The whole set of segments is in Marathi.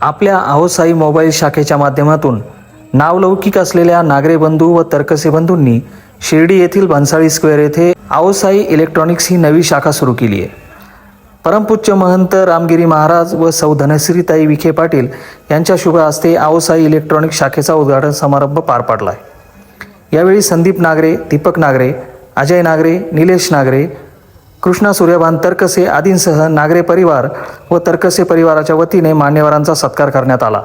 आपल्या आहोसाई मोबाईल शाखेच्या माध्यमातून नावलौकिक असलेल्या नागरे बंधू व तरकसे बंधूंनी शिर्डी येथील भन्साळी स्क्वेअर येथे आहोसाई इलेक्ट्रॉनिक्स ही नवी शाखा सुरू केली आहे. परमपूज्य महंत रामगिरी महाराज व सौ धनश्रीताई विखे पाटील यांच्या शुभ हस्ते आओसाई इलेक्ट्रॉनिक शाखेचा उद्घाटन समारंभ पार पाडला आहे. यावेळी संदीप नागरे दीपक नागरे अजय नागरे निलेश नागरे कृष्णा सूर्यभान तरकसे आदींसह नागरे परिवार व तरकसे परिवाराच्या वतीने मान्यवरांचा सत्कार करण्यात आला.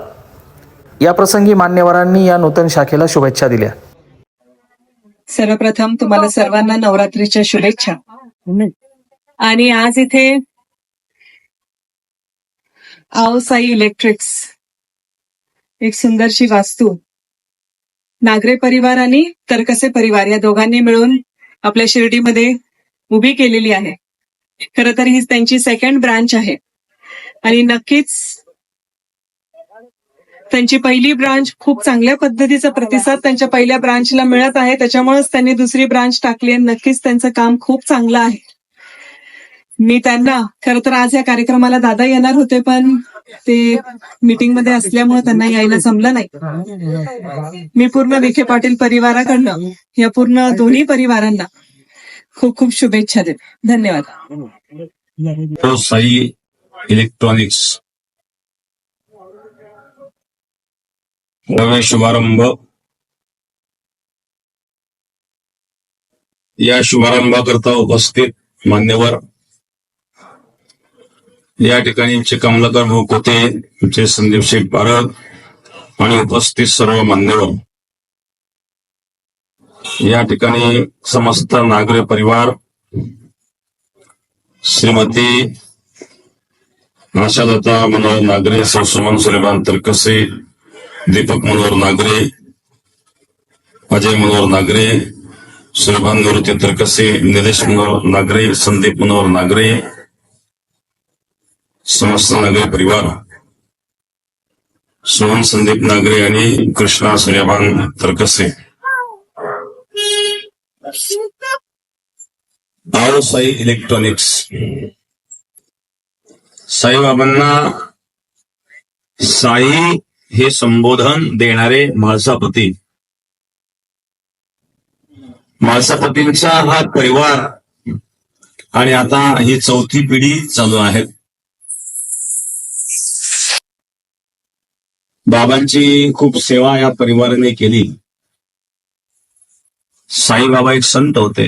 या प्रसंगी मान्यवरांनी या नूतन शाखेला शुभेच्छा दिल्या. सर्वप्रथम तुम्हाला सर्वांना नवरात्रीच्या शुभेच्छा. आणि आज इथे आओ साई इलेक्ट्रिक्स एक सुंदरशी वास्तू. नागरे परिवार आणि तरकसे परिवार या दोघांनी मिळून आपल्या शिर्डीमध्ये उभी केलेली आहे. खर तर ही त्यांची सेकंड ब्रांच आहे. आणि नक्कीच त्यांची पहिली ब्रांच खूप चांगल्या पद्धतीचा प्रतिसाद त्यांच्या पहिल्या ब्रांचला मिळत आहे. त्याच्यामुळेच त्यांनी दुसरी ब्रांच टाकली आणि नक्कीच त्यांचं काम खूप चांगलं आहे. मी त्यांना खर तर आज या कार्यक्रमाला दादा येणार होते पण ते मीटिंगमध्ये असल्यामुळे त्यांना यायला जमलं नाही. मी पूर्ण विखे पाटील परिवाराकडनं या पूर्ण दोन्ही परिवारांना खूप खूप शुभेच्छा देत. धन्यवाद. हो, साई इलेक्ट्रॉनिक्स नवे शुभारंभ. या शुभारंभाकरता उपस्थित मान्यवर. या ठिकाणी आमचे कमलाकर भाऊ कोते आमचे संदीप शेख भारत आणि उपस्थित सर्व मान्यवर. या ठिकाणी समस्त नागरे परिवार श्रीमती आशादत्ता मनोहर नागरे सुमन सुलेमान तरकसे दीपक मनोहर नागरे अजय मनोहर नागरे सुलेमान निवृत्ती तरकसे निलेश मनोहर नागरे संदीप मनोहर नागरे समस्त नागरे परिवार सुमन संदीप नागरे आणि कृष्णा सूर्यभान तरकसे. आओ साई इलेक्ट्रॉनिक्स. साईबाबांना साई हे संबोधन देणारे म्हाळसापती म्हाळसापतींचा हा परिवार आणि आता ही चौथी पिढी चालू आहे बाबांची खूप सेवा या परिवाराने केली. साईबाबा एक संत होते.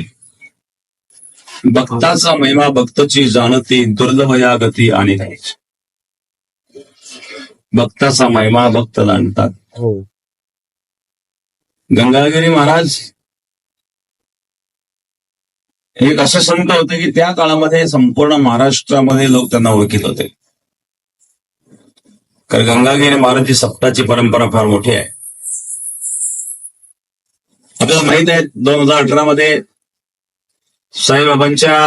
भक्ताचा महिमा भक्तची जाणती दुर्लभ या गती आणि भक्ताचा महिमा भक्त जाणतात. गंगागिरी महाराज एक असे संत होते की त्या काळामध्ये संपूर्ण महाराष्ट्रामध्ये लोक त्यांना ओळखीत होते. कारण गंगागिरी महाराजची सप्ताची परंपरा फार मोठी आहे. आपल्याला माहीत आहे दोन हजार अठरा मध्ये साईबाबांच्या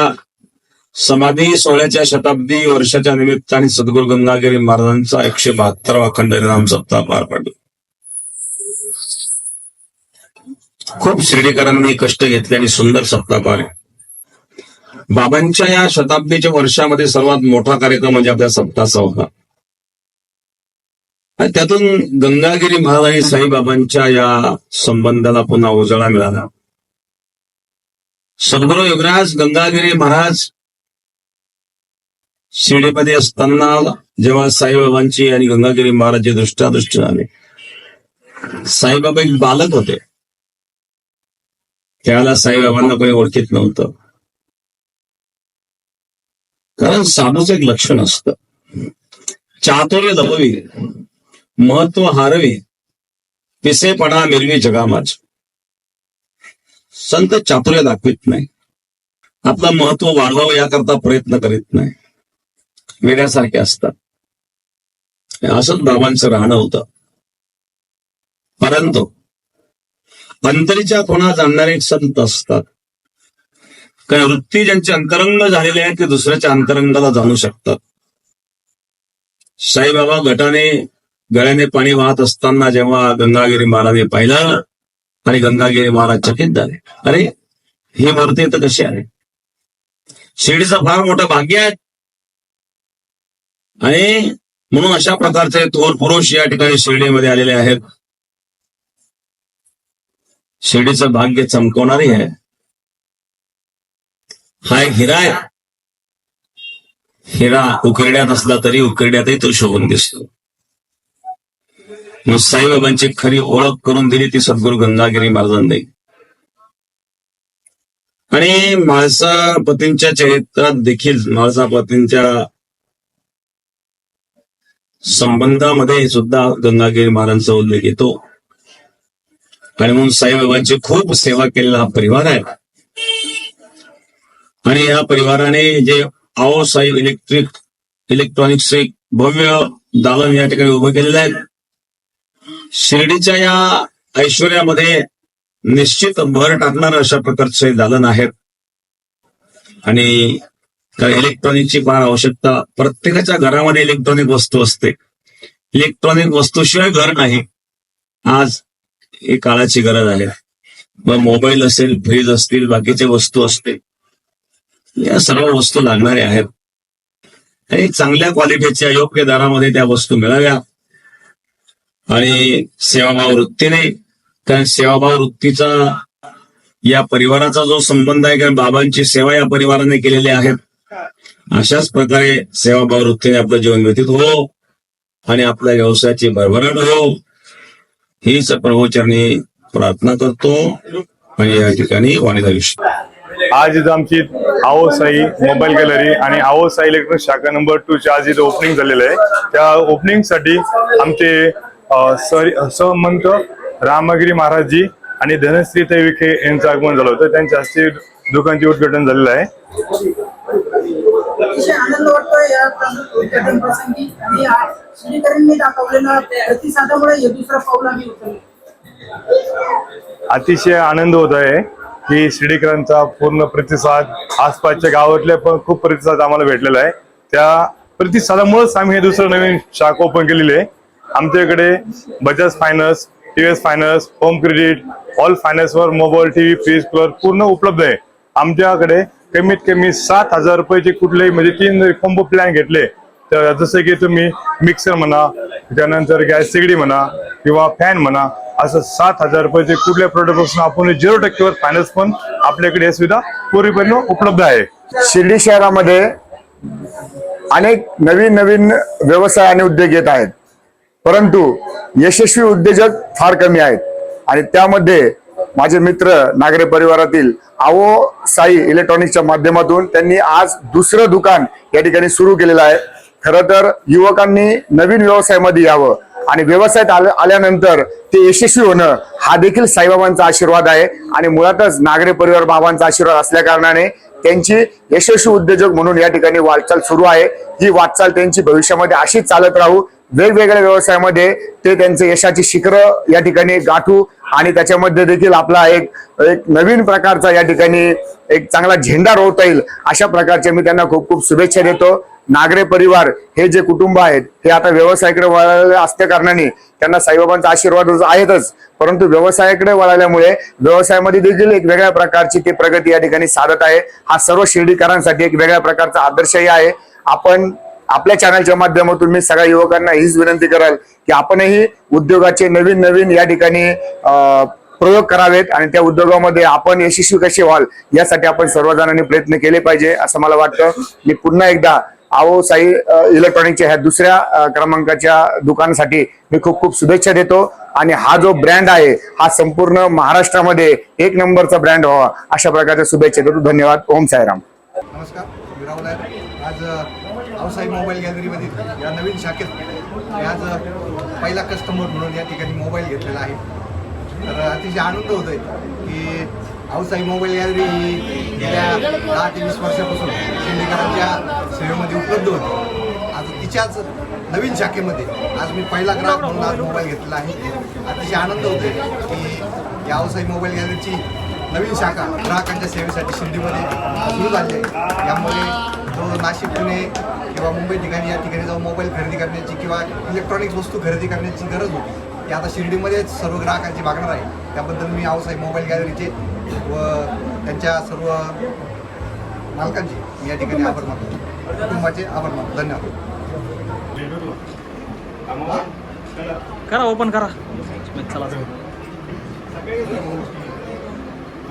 समाधी सोहळ्याच्या शताब्दी वर्षाच्या निमित्ताने सद्गुरू गंगागिरी महाराजांचा एकशे बहात्तरावा अखंड नाम सप्ताह पार पडला. खूप शिर्डीकरांनी कष्ट घेतले आणि सुंदर सप्ताह पार बाबांच्या या शताब्दीच्या वर्षामध्ये सर्वात मोठा कार्यक्रम म्हणजे आपल्या सप्ताहाचा होता आणि त्यातून गंगागिरी महाराज आणि साईबाबांच्या या संबंधाला पुन्हा उजाळा मिळाला. सद्गुरु युगराज गंगागिरी महाराज शिर्डीमध्ये असताना जेव्हा साईबाबांची आणि गंगागिरी महाराजची दृष्टादृष्टी झाले साईबाबा एक बालक होते. त्याला साईबाबांना कोणी ओळखीत नव्हतं. कारण साधूच एक लक्षण असतं. चातुर्य दबवी. महत्त्व हारवी पिसेपणा मिरवी जगामाज. संत चातुर्य दाखवित नाही. आपलं महत्त्व वाढवावं याकरता प्रयत्न करीत नाही. वेड्यासारखे असतात. असंच बाबांचं राहणं होतं. परंतु अंतरीच्या खुणा जाणणारे संत असतात. कारण वृत्ती ज्यांचे अंतरंग झालेले आहेत ते दुसऱ्याच्या अंतरंगाला जाणू शकतात. साईबाबा गटाने गळ्याने पाणी वाहत असताना जेव्हा गंगागिरी महाराज पाहिलं आणि गंगागिरी महाराज चकित झाले. अरे ही मूर्ती तर कशी आहे? शिर्डीचं फार मोठं भाग्य आहे. आणि म्हणून अशा प्रकारचे थोर पुरुष या ठिकाणी शिर्डीमध्ये आलेले आहेत. शिर्डीचं भाग्य चमकवणारी आहे. हा एक हिरा आहे. हिरा उकरड्यात असला तरी उकरड्यातही तो शोभून दिसतो. मग साईबाबांची खरी ओळख करून दिली ती सद्गुरू गंगागिरी महाराजांनी. आणि म्हाळसापतींच्या चरित्रात देखील म्हाळसापतींच्या संबंधामध्ये सुद्धा गंगागिरी महाराजांचा उल्लेख येतो. आणि म्हणून साईबाबांची खूप सेवा केलेला हा परिवार आहे. आणि या परिवाराने जे आओ साई इलेक्ट्रिक इलेक्ट्रॉनिक्सचे एक भव्य दालन या ठिकाणी उभं केलेलं आहे. शिर्डीच्या या ऐश्वर्यामध्ये निश्चित भर टाकणार अशा प्रकारचे दालन आहेत. आणि इलेक्ट्रॉनिकची फार आवश्यकता प्रत्येकाच्या घरामध्ये इलेक्ट्रॉनिक वस्तू असते. इलेक्ट्रॉनिक वस्तूशिवाय घर नाही. आज ही काळाची गरज आहे. मग मोबाईल असेल फ्रीज असतील बाकीचे वस्तू असतील या सर्व वस्तू लागणाऱ्या आहेत. आणि चांगल्या क्वालिटीच्या योग्य दरामध्ये त्या वस्तू मिळाव्या आणि सेवाभाव वृत्तीने कारण सेवाभाव वृत्तीचा या परिवाराचा जो संबंध आहे कारण बाबांची सेवा या परिवाराने केलेली आहे अशाच प्रकारे सेवाभाव वृत्तीने आपलं जीवन व्यतीत हो आणि आपल्या व्यवसायाची भरभराट हो. हीच प्रभूचरणी प्रार्थना करतो. आणि या ठिकाणी वाणीचा विषय. आज इथं आमची आओ साई मोबाईल गॅलरी आणि आओ साई इलेक्ट्रॉनिक शाखा नंबर टू ची आज इथं ओपनिंग झालेलं आहे. त्या ओपनिंगसाठी आमचे सर सहमंत रामगिरी महाराजजी आणि धनश्री ते विखे यांचं आगमन झालं होतं. त्यांच्या हस्ते दुकानचे उद्घाटन झालेलं आहे. अतिशय आनंद वाटतोय या उद्घाटन प्रसंगी. आणि आज श्रीकरांनी दाखवलेल्या प्रतिसादामुळे हे दुसरं पाऊल आम्ही उचललं. अतिशय आनंद होत आहे की शिर्डीकरांचा पूर्ण प्रतिसाद आसपासच्या गावातल्या पण खूप प्रतिसाद आम्हाला भेटलेला आहे. त्या प्रतिसादामुळेच आम्ही हे दुसरं नवीन शाखा ओपन केलेली आहे. आमच्याकडे Bajaj finance TVS finance home credit all फायनान्सवर mobile TV fridge cooler पूर्ण उपलब्ध आहे. आमच्याकडे कमीत कमी सात हजार रुपयाचे कुठलेही म्हणजे तीन कॉम्बो प्लॅन घेतले तर जसं की तुम्ही मिक्सर म्हणा त्यानंतर गॅस शेगडी म्हणा किंवा फॅन म्हणा असं सात हजार रुपयाचे कुठल्या प्रोडक्टपासून आपण झिरो टक्केवर फायनान्स पण आपल्याकडे ही सुविधा पूर्वीपर्यंत उपलब्ध आहे. शिर्डी शहरामध्ये अनेक नवीन नवीन व्यवसाय आणि उद्योग येत आहेत. परंतु यशस्वी उद्योजक फार कमी आहेत. आणि त्यामध्ये माझे मित्र नागरे परिवारातील आवो साई इलेक्ट्रॉनिक्सच्या माध्यमातून त्यांनी आज दुसरं दुकान या ठिकाणी सुरू केलेलं आहे. खरं तर युवकांनी नवीन व्यवसायामध्ये यावं आणि व्यवसायात आल्या- आल्यानंतर ते यशस्वी होणं हा देखील साईबाबांचा आशीर्वाद आहे. आणि मुळातच नागरे परिवार बाबांचा आशीर्वाद असल्या कारणाने त्यांची यशस्वी उद्योजक म्हणून या ठिकाणी वाटचाल सुरू आहे. ही वाटचाल त्यांची भविष्यामध्ये अशीच चालत राहू वेगवेगळ्या व्यवसायामध्ये ते त्यांचे यशाची शिखरं या ठिकाणी गाठू आणि त्याच्यामध्ये देखील आपला एक एक नवीन प्रकारचा या ठिकाणी एक चांगला झेंडा रोवता येईल अशा प्रकारचे मी त्यांना खूप खूप शुभेच्छा देतो. नागरे परिवार हे जे कुटुंब आहेत हे आता व्यवसायाकडे वळाले असल्या कारणाने त्यांना साईबाबांचा आशीर्वाद आहेतच. परंतु व्यवसायाकडे वळाल्यामुळे व्यवसायामध्ये देखील एक वेगळ्या प्रकारची ते प्रगती या ठिकाणी साधत आहे. हा सर्व शिर्डीकरांसाठी एक वेगळ्या प्रकारचा आदर्शही आहे. आपण आपल्या चॅनलच्या माध्यमातून मी सगळ्या युवकांना हीच विनंती कराल की आपणही उद्योगाचे नवीन नवीन या ठिकाणी प्रयोग करावेत आणि त्या उद्योगामध्ये आपण यशस्वी कसे व्हाल यासाठी आपण सर्वजणांनी प्रयत्न केले पाहिजे असं मला वाटतं. मी पुन्हा एकदा आओ साई इलेक्ट्रॉनिकच्या ह्या दुसऱ्या क्रमांकाच्या दुकानासाठी मी खूप खूप शुभेच्छा देतो. आणि हा जो ब्रँड आहे हा संपूर्ण महाराष्ट्रामध्ये एक नंबरचा ब्रँड व्हावा अशा प्रकारच्या शुभेच्छा देतो. धन्यवाद. ओम साईराम. नमस्कार. राहुल आहे आज आऊसाई मोबाईल गॅलरीमध्ये या नवीन शाखेत मी आज पहिला कस्टमर म्हणून या ठिकाणी मोबाईल घेतलेला आहे. तर अतिशय आनंद होत आहे की आऊसाई मोबाईल गॅलरी ही गेल्या दहा ते वीस वर्षापासून शिंदेकरांच्या सेवेमध्ये उपलब्ध होती. आज तिच्याच नवीन शाखेमध्ये आज मी पहिला ग्राहक म्हणून आज मोबाईल घेतलेला आहे. अतिशय आनंद होतोय की या आऊसाई मोबाईल गॅलरीची नवीन शाखा ग्राहकांच्या सेवेसाठी शिर्डीमध्ये सुरू झाली आहे. यामुळे जो नाशिक पुणे किंवा मुंबई ठिकाणी या ठिकाणी जाऊन मोबाईल खरेदी करण्याची किंवा इलेक्ट्रॉनिक्स वस्तू खरेदी करण्याची गरज होती. ती आता शिर्डीमध्येच सर्व ग्राहकांची मागणार आहे. त्याबद्दल मी आऊसाहेब मोबाईल गॅलरीचे व त्यांच्या सर्व मालकांचे मी या ठिकाणी आभार मानतो. कुटुंबाचे आभार मानतो. धन्यवाद. करा ओपन करा. चला